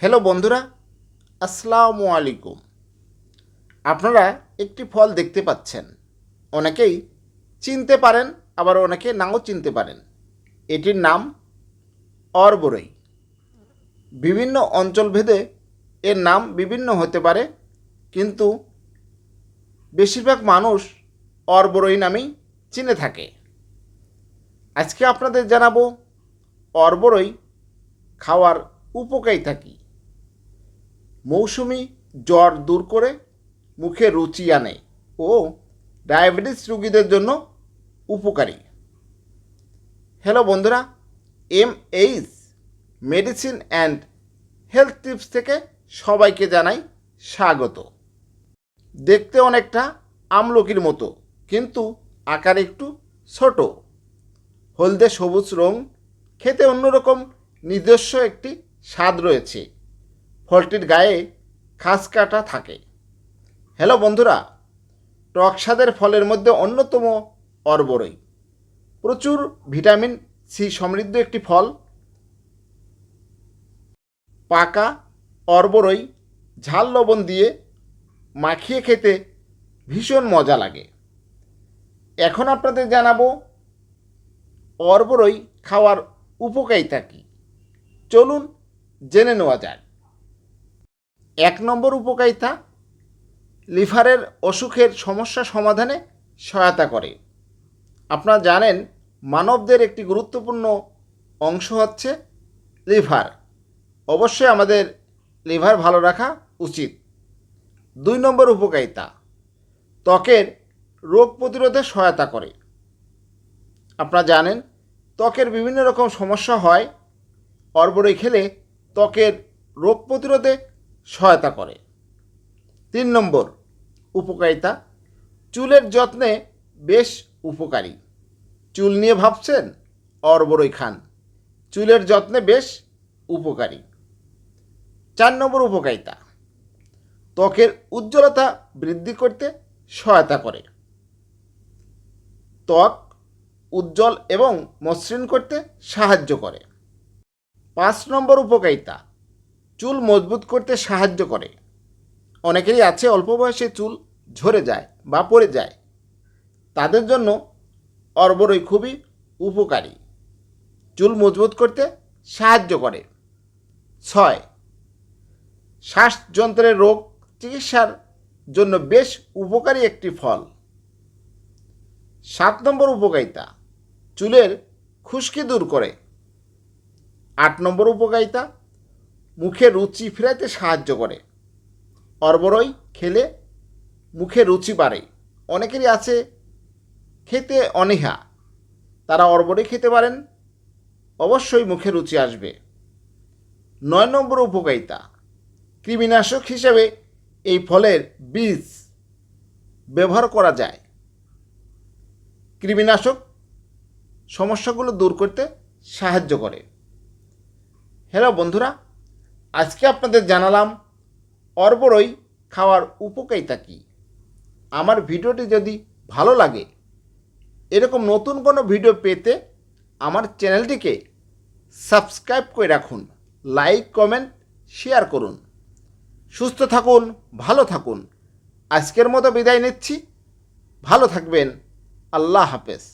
Hello বন্ধুরা। আসসালামু আলাইকুম। আপনারা একটি ফল দেখতে পাচ্ছেন। অনেকেই চিনতে পারেন, আবার অনেকে নাও চিনতে পারেন। এটির নাম অরবরই। বিভিন্ন অঞ্চলভেদে এর নাম বিভিন্ন হতে পারে, কিন্তু বেশিরভাগ মানুষ অরবরই নামেই চিনে থাকে। আজকে আপনাদের জানাব, অরবরই খাওয়ার উপকারিতা কী? মৌসুমি জ্বর দূর করে মুখে রুচি আনে ও ডায়াবেটিস রোগীদের জন্য উপকারী। হ্যালো বন্ধুরা M H medicine and health tips থেকে সবাইকে জানাই স্বাগত। দেখতে অনেকটা আমলকির মতো, কিন্তু আকার একটু ছোট। হলদে সবুজ রং, খেতে অন্যরকম নিজস্ব একটি স্বাদ রয়েছে। ফলটির গায়ে খাস কাটা থাকে। হ্যালো বন্ধুরা টক স্বাদের ফলের মধ্যে অন্যতম অরবরই। প্রচুর ভিটামিন সি সমৃদ্ধ একটি ফল। পাকা, অরবরই, ঝাল লবণ দিয়ে মাখিয়ে খেতে ভীষণ মজা লাগে। এখন আপনাদের জানাব, অরবরই খাওয়ার উপকারিতা কী? চলুন জেনে নেওয়া যাক। এক নম্বর উপকারিতা, লিভারের অসুখের সমস্যা সমাধানে সহায়তা করে। আপনারা জানেন, মানবদের একটি গুরুত্বপূর্ণ অংশ হচ্ছে লিভার। অবশ্যই আমাদের লিভার ভালো রাখা উচিত। দুই নম্বর উপকারিতা, ত্বকের রোগ প্রতিরোধে সহায়তা করে। আপনারা জানেন, ত্বকের বিভিন্ন রকম সমস্যা হয়। অর্বরে খেলে ত্বকের রোগ প্রতিরোধে সহায়তা করে। তিন নম্বর, উপকারিতা। চুলের যত্নে বেশ উপকারী। চুল নিয়ে ভাবছেন? অর্বরই খান। চুলের যত্নে বেশ উপকারী। চার নম্বর, উপকারিতা। ত্বকের উজ্জ্বলতা বৃদ্ধি করতে সহায়তা করে। ত্বক উজ্জ্বল এবং মসৃণ করতে সাহায্য করে। পাঁচ নম্বর, উপকারিতা। চুল মজবুত করতে সাহায্য করে। অনেকেরই আছে অল্প বয়সে চুল ঝরে যায় বা পড়ে যায়। তাদের জন্য অর্বরই খুবই উপকারী। চুল মজবুত করতে সাহায্য করে। ছয়, শ্বাসযন্ত্রের রোগ চিকিৎসার জন্য বেশ উপকারী একটি ফল। সাত নম্বর উপকারিতা, চুলের খুশকি দূর করে। আট নম্বর উপকারিতা মুখে রুচি ফেরাতে সাহায্য করে। অর্বরই খেলে মুখে রুচি বাড়ে। অনেকেরই আছে খেতে অনীহা। তারা অর্বরই খেতে পারেন, অবশ্যই মুখে রুচি আসবে। নয় নম্বর উপকারিতা, কৃমিনাশক হিসেবে এই ফলের বীজ ব্যবহার করা যায়। কৃমিনাশক সমস্যাগুলো দূর করতে সাহায্য করে। হ্যালো বন্ধুরা আজকে আপনাদের জানালাম অর্বরই খাওয়ার উপকারিতা কী? আমার ভিডিওটি যদি ভালো লাগে, এরকম নতুন কোনো ভিডিও পেতে আমার চ্যানেলটিকে সাবস্ক্রাইব করে রাখুন, লাইক, কমেন্ট, শেয়ার করুন। সুস্থ থাকুন, ভালো থাকুন। আজকের মতো বিদায় নিচ্ছি। ভালো থাকবেন। আল্লাহ হাফেজ।